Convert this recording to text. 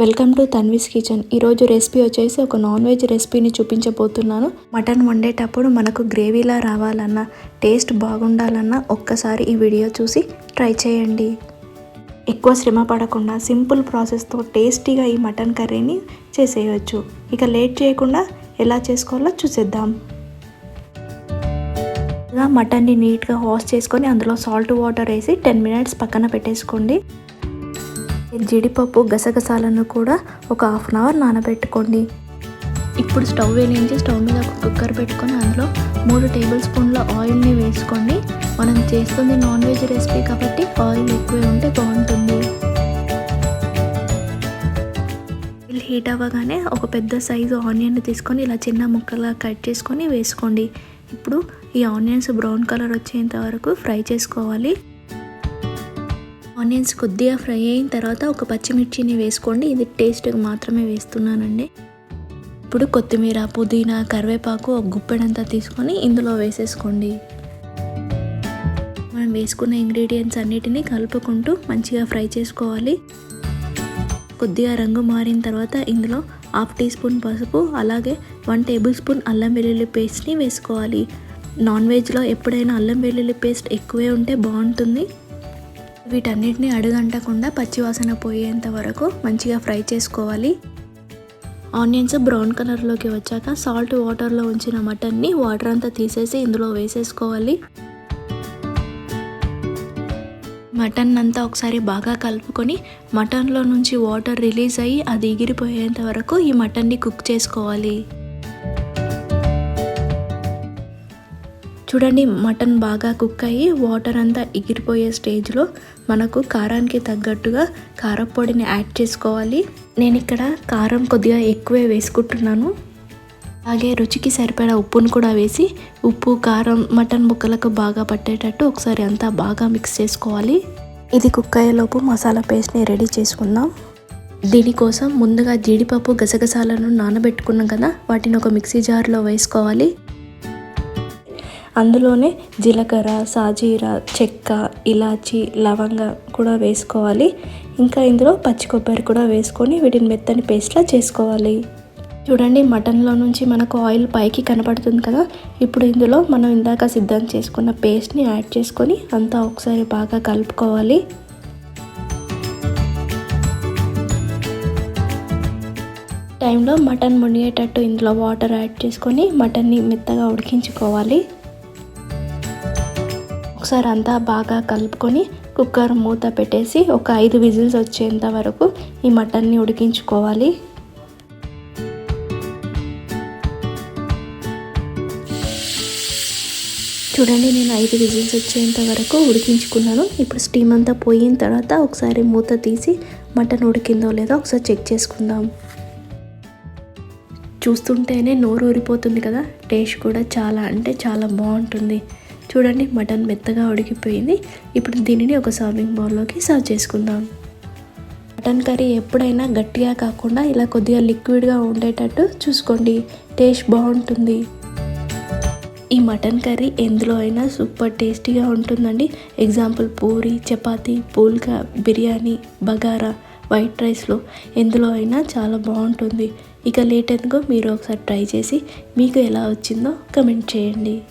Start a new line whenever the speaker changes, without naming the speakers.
Welcome to Tanvi's kitchen. ఈరోజు recipe వచ్చేసి ఒక నాన్ వెజ్ రెసిపీని చూపించబోతున్నాను. మటన్ వండేటప్పుడు మనకు గ్రేవీలా రావాలన్నా టేస్ట్ బాగుండాలన్నా ఒక్కసారి ఈ వీడియో చూసి ట్రై చేయండి. ఎక్కువ శ్రమ పడకుండా సింపుల్ ప్రాసెస్తో టేస్టీగా ఈ మటన్ కర్రీని చేసేయచ్చు. ఇక లేట్ చేయకుండా ఎలా చేసుకోవాలో చూసేద్దాం. మటన్ని నీట్గా వాష్ చేసుకొని అందులో సాల్ట్ వాటర్ వేసి టెన్ మినిట్స్ పక్కన పెట్టేసుకోండి. జీడిపప్పు గసగసాలను కూడా ఒక హాఫ్ అన్ అవర్ నానబెట్టుకోండి. ఇప్పుడు స్టవ్ వెలిగించి స్టవ్ మీద ఒక కుక్కర్ పెట్టుకొని అందులో మూడు టేబుల్ స్పూన్ల ఆయిల్ని వేసుకోండి. మనం చేస్తుంది నాన్ వెజ్ రెసిపీ కాబట్టి ఆయిల్ ఎక్కువ ఉంటే బాగుంటుంది. ఆయిల్ హీట్ అవ్వగానే ఒక పెద్ద సైజు ఆనియన్ తీసుకొని ఇలా చిన్న ముక్కలా కట్ చేసుకొని వేసుకోండి. ఇప్పుడు ఈ ఆనియన్స్ బ్రౌన్ కలర్ వచ్చేంత వరకు ఫ్రై చేసుకోవాలి. ఆనియన్స్ కొద్దిగా ఫ్రై అయిన తర్వాత ఒక పచ్చిమిర్చిని వేసుకోండి. ఇది టేస్ట్కి మాత్రమే వేస్తున్నానండి. ఇప్పుడు కొత్తిమీర పుదీనా కరివేపాకు ఒక గుప్పెడంతా తీసుకొని ఇందులో వేసేసుకోండి. మనం వేసుకున్న ఇంగ్రీడియంట్స్ అన్నిటినీ కలుపుకుంటూ మంచిగా ఫ్రై చేసుకోవాలి. కొద్దిగా రంగు మారిన తర్వాత ఇందులో హాఫ్ టీ స్పూన్ పసుపు అలాగే వన్ టేబుల్ స్పూన్ అల్లం వెల్లుల్లి పేస్ట్ని వేసుకోవాలి. నాన్ వెజ్లో ఎప్పుడైనా అల్లం వెల్లుల్లి పేస్ట్ ఎక్కువే ఉంటే బాగుంటుంది. వీటన్నిటిని అడుగంటకుండా పచ్చివాసన పోయేంత వరకు మంచిగా ఫ్రై చేసుకోవాలి. ఆనియన్స్ బ్రౌన్ కలర్లోకి వచ్చాక సాల్ట్ వాటర్లో ఉంచిన మటన్ని వాటర్ అంతా తీసేసి ఇందులో వేసేసుకోవాలి. మటన్ అంతా ఒకసారి బాగా కలుపుకొని మటన్లో నుంచి వాటర్ రిలీజ్ అయ్యి అది ఎగిరిపోయేంత వరకు ఈ మటన్ని కుక్ చేసుకోవాలి. చూడండి మటన్ బాగా కుక్ అయ్యి వాటర్ అంతా ఎగిరిపోయే స్టేజ్లో మనకు కారానికి తగ్గట్టుగా కారపొడిని యాడ్ చేసుకోవాలి. నేను ఇక్కడ కారం కొద్దిగా ఎక్కువే వేసుకుంటున్నాను. అలాగే రుచికి సరిపడా ఉప్పును కూడా వేసి ఉప్పు కారం మటన్ ముక్కలకు బాగా పట్టేటట్టు ఒకసారి అంతా బాగా మిక్స్ చేసుకోవాలి. ఇది కుక్ అయ్యేలోపు మసాలా పేస్ట్ని రెడీ చేసుకుందాం. దీనికోసం ముందుగా జీడిపప్పు గసగసాలను నానబెట్టుకున్నాం కదా వాటిని ఒక మిక్సీ జార్లో వేసుకోవాలి. అందులోనే జీలకర్ర సాజీర చెక్క ఇలాచి లవంగ కూడా వేసుకోవాలి. ఇంకా ఇందులో పచ్చి కొబ్బరి కూడా వేసుకొని వీటిని మెత్తని పేస్ట్లా చేసుకోవాలి. చూడండి మటన్లో నుంచి మనకు ఆయిల్ పైకి కనపడుతుంది కదా. ఇప్పుడు ఇందులో మనం ఇందాక సిద్ధం చేసుకున్న పేస్ట్ని యాడ్ చేసుకొని అంతా ఒకసారి బాగా కలుపుకోవాలి. టైంలో మటన్ మునిగేటట్టు ఇందులో వాటర్ యాడ్ చేసుకొని మటన్ని మెత్తగా ఉడికించుకోవాలి. ఒకసారి అంతా బాగా కలుపుకొని కుక్కర్ మూత పెట్టేసి ఒక ఐదు విజిల్స్ వచ్చేంత వరకు ఈ మటన్ని ఉడికించుకోవాలి. చూడండి నేను ఐదు విజిల్స్ వచ్చేంత వరకు ఉడికించుకున్నాను. ఇప్పుడు స్టీమ్ అంతా పోయిన తర్వాత ఒకసారి మూత తీసి మటన్ ఉడికిందో లేదో ఒకసారి చెక్ చేసుకుందాం. చూస్తుంటేనే నోరు ఊరిపోతుంది కదా. టేస్ట్ కూడా చాలా అంటే చాలా బాగుంటుంది. చూడండి మటన్ మెత్తగా ఉడికిపోయింది. ఇప్పుడు దీనిని ఒక సర్వింగ్ బౌల్లోకి సర్వ్ చేసుకుందాం. మటన్ కర్రీ ఎప్పుడైనా గట్టిగా కాకుండా ఇలా కొద్దిగా లిక్విడ్గా ఉండేటట్టు చూసుకోండి. టేస్ట్ బాగుంటుంది. ఈ మటన్ కర్రీ ఎందులో అయినా సూపర్ టేస్టీగా ఉంటుందండి. ఎగ్జాంపుల్ పూరి చపాతి పూల్కా బిర్యానీ బగారా వైట్ రైస్లో ఎందులో అయినా చాలా బాగుంటుంది. ఇక లేట్ ఎందుకో మీరు ఒకసారి ట్రై చేసి మీకు ఎలా వచ్చిందో కమెంట్ చేయండి.